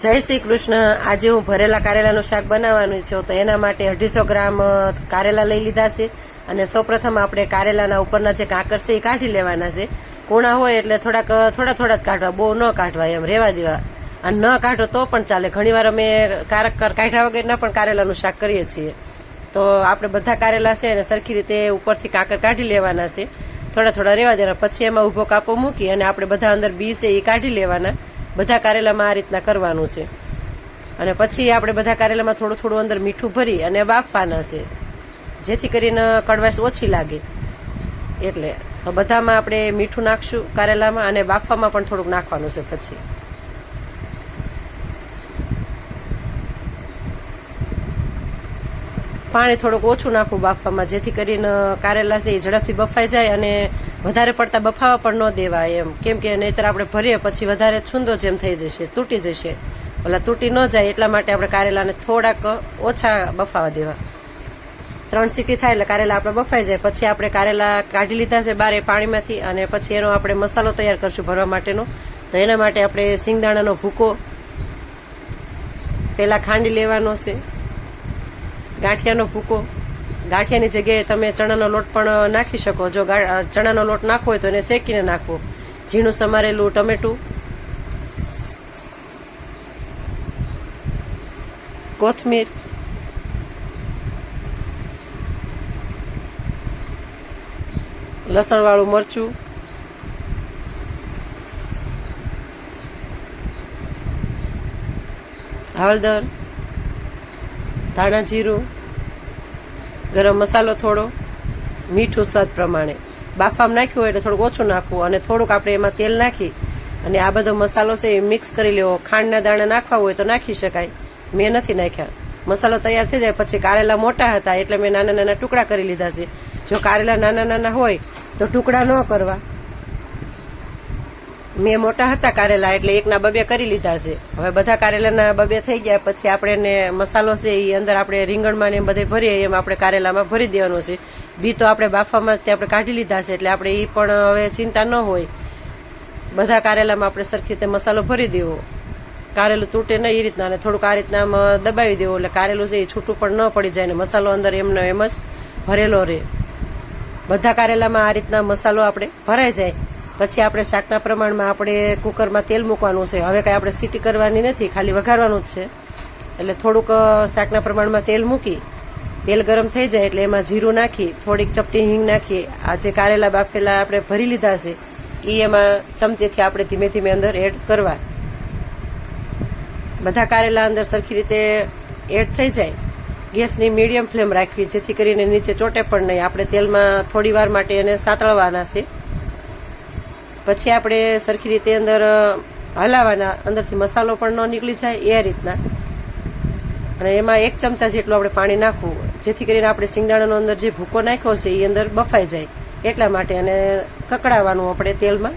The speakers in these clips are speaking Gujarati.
જય શ્રી કૃષ્ણ. આજે હું ભરેલા કારેલાનું શાક બનાવવાનું છું. તો એના માટે અઢીસો ગ્રામ કારેલા લઈ લીધા છે. અને સૌપ્રથમ આપણે કારેલાના ઉપરના જે કાંકર છે એ કાઢી લેવાના છે. કૂણા હોય એટલે થોડાક થોડા થોડા જ કાઢવા. બહુ ન કાઢવા એમ, રેવા દેવા. અને ન કાઢો તો પણ ચાલે. ઘણીવાર અમે કારકર કાઢ્યા વગરના પણ કારેલાનું શાક કરીએ છીએ. તો આપણે બધા કારેલા છે અને સરખી રીતે ઉપરથી કાંકર કાઢી લેવાના છે. થોડા થોડા રેવા દેવાના પછી એમાં ઊભો કાપો મૂકી અને આપણે બધા અંદર બી છે એ કાઢી લેવાના. બધા કારેલામાં આ રીતના કરવાનું છે. અને પછી આપણે બધા કારેલામાં થોડું થોડું અંદર મીઠું ભરી અને બાફવાના છે. જેથી કરીને કડવાશ ઓછી લાગે. એટલે તો બધામાં આપણે મીઠું નાખશું કારેલામાં અને બાફવામાં પણ થોડુંક નાખવાનું છે પછી. પાણી થોડુંક ઓછું નાખવું બાફવામાં, જેથી કરીને કારેલા છે એ ઝડપથી બફાઈ જાય અને વધારે પડતા બફાવા પણ ન દેવાય એમ. કેમ કે નહીતર આપણે ભરીએ પછી વધારે છૂંદો જેમ થઈ જશે, તૂટી જશે. ઓલા તૂટી ન જાય એટલા માટે આપણે કારેલાને થોડાક ઓછા બફાવા દેવા. ત્રણ સીટી થાય એટલે કારેલા આપણે બફાઈ જાય. પછી આપણે કારેલા કાઢી લીધા છે બારે પાણીમાંથી અને પછી એનો આપણે મસાલો તૈયાર કરશું ભરવા માટેનો. તો એના માટે આપણે સિંગદાણાનો ભૂકો પેલા ખાંડી લેવાનો છે. ગાંઠિયાનો ભૂકો. ગાંઠિયાની જગ્યાએ તમે ચણાનો લોટ પણ નાખી શકો. જો ચણાનો લોટ નાખવો હોય તો એને શેકીને નાખવો. ઝીણું સમારેલું ટમેટું. કોથમીર. લસણવાળું મરચું. હળદર. ધાણા જીરું, ગરમ મસાલો થોડો, મીઠું સ્વાદ પ્રમાણે. બાફામાં નાખ્યું હોય એટલે થોડુંક ઓછું નાખવું અને થોડુંક આપણે એમાં તેલ નાખી અને આ બધો મસાલો છે એ મિક્સ કરી લેવો. ખાંડના દાણા નાખવા હોય તો નાખી શકાય. મેં નથી નાખ્યા. મસાલો તૈયાર થઈ જાય પછી કારેલા મોટા હતા એટલે મેં નાના નાના ટુકડા કરી લીધા છે. જો કારેલા નાના નાના હોય તો ટુકડા ન કરવા. મેં મોટા હતા કારેલા, એટલે એકના બબે કરી લીધા છે. હવે બધા કારેલાના બબે થઈ ગયા, પછી આપણે એને મસાલો છે એ અંદર આપણે રીંગણમાં ને એમ બધે ભરીએ, એમ આપણે કારેલામાં ભરી દેવાનું છે. બી તો આપણે બાફામાં તે આપણે કાઢી લીધા છે, એટલે આપણે એ પણ હવે ચિંતા ન હોય. બધા કારેલામાં આપણે સરખી રીતે મસાલો ભરી દેવો. કારેલું તૂટે નહીં એ રીતના, અને થોડુંક આ રીતના દબાવી દેવું, એટલે કારેલું છે એ છૂટું પણ ન પડી જાય, ને મસાલો અંદર એમનો એમ જ ભરેલો રહે. બધા કારેલામાં આ રીતના મસાલો આપણે ભરાઈ જાય. પછી આપણે શાકના પ્રમાણમાં આપણે કુકરમાં તેલ મૂકવાનું છે. હવે કઈ આપણે સીટી કરવાની નથી, ખાલી વઘારવાનું જ છે. એટલે થોડુંક શાકના પ્રમાણમાં તેલ મૂકી, તેલ ગરમ થઈ જાય એટલે એમાં જીરું નાખી, થોડીક ચપટી હિંગ નાખી, આ જે કારેલા બાફેલા આપણે ભરી લીધા છે એ એમાં ચમચેથી આપણે ધીમે ધીમે અંદર એડ કરવા. બધા કારેલા અંદર સરખી રીતે એડ થઈ જાય. ગેસની મીડિયમ ફ્લેમ રાખવી, જેથી કરીને નીચે ચોટે પણ નહીં. આપણે તેલમાં થોડી વાર માટે એને સાતળવાના છે. પછી આપણે સરખી રીતે અંદર હલાવવાના અંદરથી મસાલો પણ ન નીકળી જાય એ રીતના. અને એમાં એક ચમચા જેટલું આપણે પાણી નાખવું, જેથી કરીને આપણે સિંગદાણાનો અંદર જે ભૂકો નાખ્યો છે એ અંદર બફાઈ જાય. એટલા માટે અને કકડાવવાનું આપણે તેલમાં.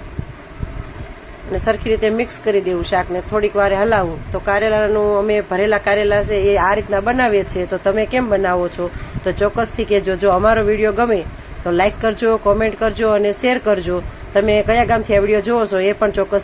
અને સરખી રીતે મિક્સ કરી દેવું શાકને. થોડીક વારે હલાવવું તો કારેલાનું અમે ભરેલા કારેલા છે એ આ રીતના બનાવીએ છીએ. તો તમે કેમ બનાવો છો? તો ચોક્કસથી કહેજો. જો અમારો વીડિયો ગમે તો લાઈક કરજો કોમેન્ટ કરજો અને શેર કરજો. તમે કયા ગામથી આ વીડિયો જોવો છો એ પણ ચોક્કસ